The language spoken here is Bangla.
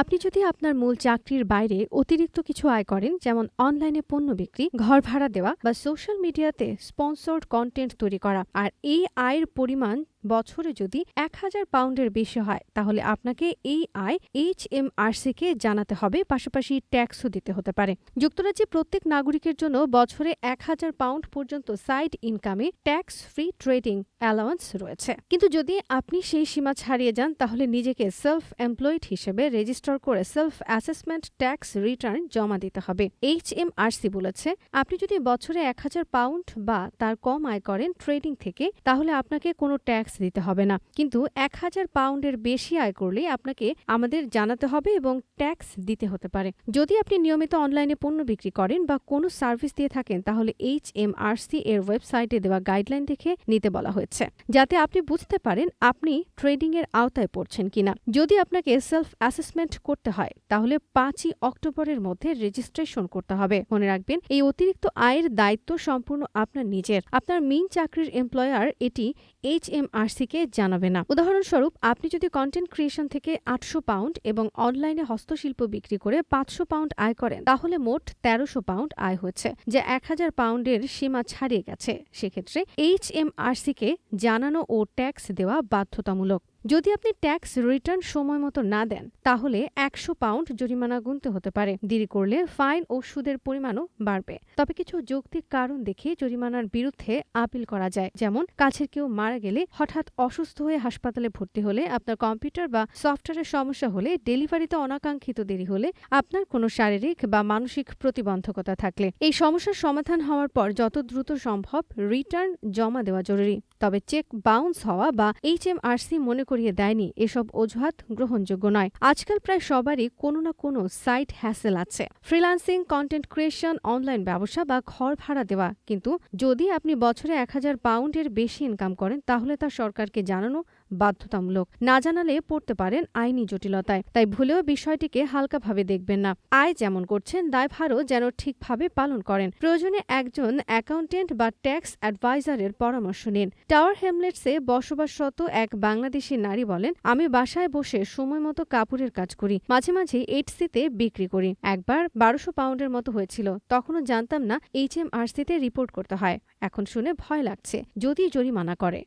আপনি যদি আপনার মূল চাকরির বাইরে অতিরিক্ত কিছু আয় করেন, যেমন অনলাইনে পণ্য বিক্রি, ঘর ভাড়া দেওয়া বা সোশ্যাল মিডিয়াতে স্পন্সর্ড কন্টেন্ট তৈরি করা, আর এই আয়ের পরিমাণ বছরে যদি এক হাজার পাউন্ডের বেশি হয়, তাহলে আপনাকে এই আয় এইচ এম কে জানাতে হবে। পাশাপাশি ট্যাক্সও দিতে হতে পারে। যুক্তরাজ্যে প্রত্যেক নাগরিকের জন্য বছরে এক হাজার পাউন্ড পর্যন্ত সাইড ইনকামে ট্যাক্স ফ্রি ট্রেডিং অ্যালাওয়েন্স রয়েছে। কিন্তু যদি আপনি সেই সীমা ছাড়িয়ে যান, তাহলে নিজেকে সেলফ এমপ্লয়েড হিসেবে রেজিস্টার করে সেলফ অ্যাসেসমেন্ট ট্যাক্স রিটার্ন জমা দিতে হবে। এইচ এম বলেছে, আপনি যদি বছরে এক হাজার পাউন্ড বা তার কম আয় করেন ট্রেডিং থেকে, তাহলে আপনাকে কোনো ট্যাক্স দিতে হবে না। কিন্তু এক হাজার পাউন্ডের বেশি আয় করলে আপনাকে আমাদের জানাতে হবে এবং ট্যাক্স দিতে হতে পারে। যদি আপনি নিয়মিত অনলাইনে পণ্য বিক্রি করেন বা কোনো সার্ভিস দিয়ে থাকেন, তাহলে এইচ এম আর সি এর ওয়েবসাইটে দেওয়া গাইডলাইন দেখে নিতে বলা হয়েছে। যাতে আপনি বুঝতে পারেন আপনি ট্রেডিং এর আওতায় পড়ছেন কিনা। যদি আপনাকে সেলফ অ্যাসেসমেন্ট করতে হয়, তাহলে পাঁচই অক্টোবরের মধ্যে রেজিস্ট্রেশন করতে হবে। মনে রাখবেন, এই অতিরিক্ত আয়ের দায়িত্ব সম্পূর্ণ আপনার নিজের। আপনার মেইন চাকরির এমপ্লয়ার এটি এইচ এম কে জানাবে না। উদাহরণস্বরূপ, আপনি যদি কন্টেন্ট ক্রিয়েশন থেকে আটশো পাউন্ড এবং অনলাইনে হস্তশিল্প বিক্রি করে পাঁচশো পাউন্ড আয় করেন, তাহলে মোট তেরোশো পাউন্ড আয় হয়েছে, যা এক হাজার পাউন্ডের সীমা ছাড়িয়ে গেছে। সেক্ষেত্রে এইচ এম কে জানানো ও ট্যাক্স দেওয়া বাধ্যতামূলক। যদি আপনি ট্যাক্স রিটার্ন সময় মতো না দেন, তাহলে একশো পাউন্ড জরিমানা গুনতে হতে পারে। দেরি করলে ফাইন ও সুদের পরিমাণও বাড়বে। তবে কিছু যৌক্তিক কারণ দেখে জরিমানার বিরুদ্ধে আপিল করা যায়। যেমন, কাছের কেউ মারা গেলে হঠাৎ অসুস্থ হয়ে হাসপাতালে ভর্তি হলে আপনার কম্পিউটার বা সফটওয়্যারের সমস্যা হলে ডেলিভারিতে অনাকাঙ্ক্ষিত দেরি হলে আপনার কোনো শারীরিক বা মানসিক প্রতিবন্ধকতা থাকলে। এই সমস্যার সমাধান হওয়ার পর যত দ্রুত সম্ভব রিটার্ন জমা দেওয়া জরুরি। তবে চেক বাউন্স হওয়া বা এইচএমআরসি এম মনে করিয়ে দেয়নি, এসব অজুহাত গ্রহণযোগ্য নয়। আজকাল প্রায় সবারই কোনো না কোনো সাইট হ্যাসেল আছে। ফ্রিলান্সিং কন্টেন্ট ক্রিয়েশন, অনলাইন ব্যবসা বা ঘর ভাড়া দেওয়া। কিন্তু যদি আপনি বছরে এক হাজার পাউন্ডের বেশি ইনকাম করেন, তাহলে তা সরকারকে জানানো বাধ্যতামূলক। না জানালে পড়তে পারেন আইনি জটিলতায়। তাই ভুলেও বিষয়টিকে হালকাভাবে দেখবেন না। আয় যেমন করছেন, দায়ভারও যেন ঠিকভাবে পালন করেন। প্রয়োজনে একজন অ্যাকাউন্টেন্ট বা ট্যাক্স অ্যাডভাইজারের পরামর্শ নিন। টাওয়ার হ্যামলেটসে বসবাসরত এক বাংলাদেশি নারী বলেন, আমি বাসায় বসে সময় মতো কাপড়ের কাজ করি, মাঝে মাঝে এইচসিতে বিক্রি করি। একবার বারোশো পাউন্ডের মতো হয়েছিল। তখনও জানতাম না এইচ এম রিপোর্ট করতে হয়। এখন শুনে ভয় লাগছে, যদি জরিমানা করে।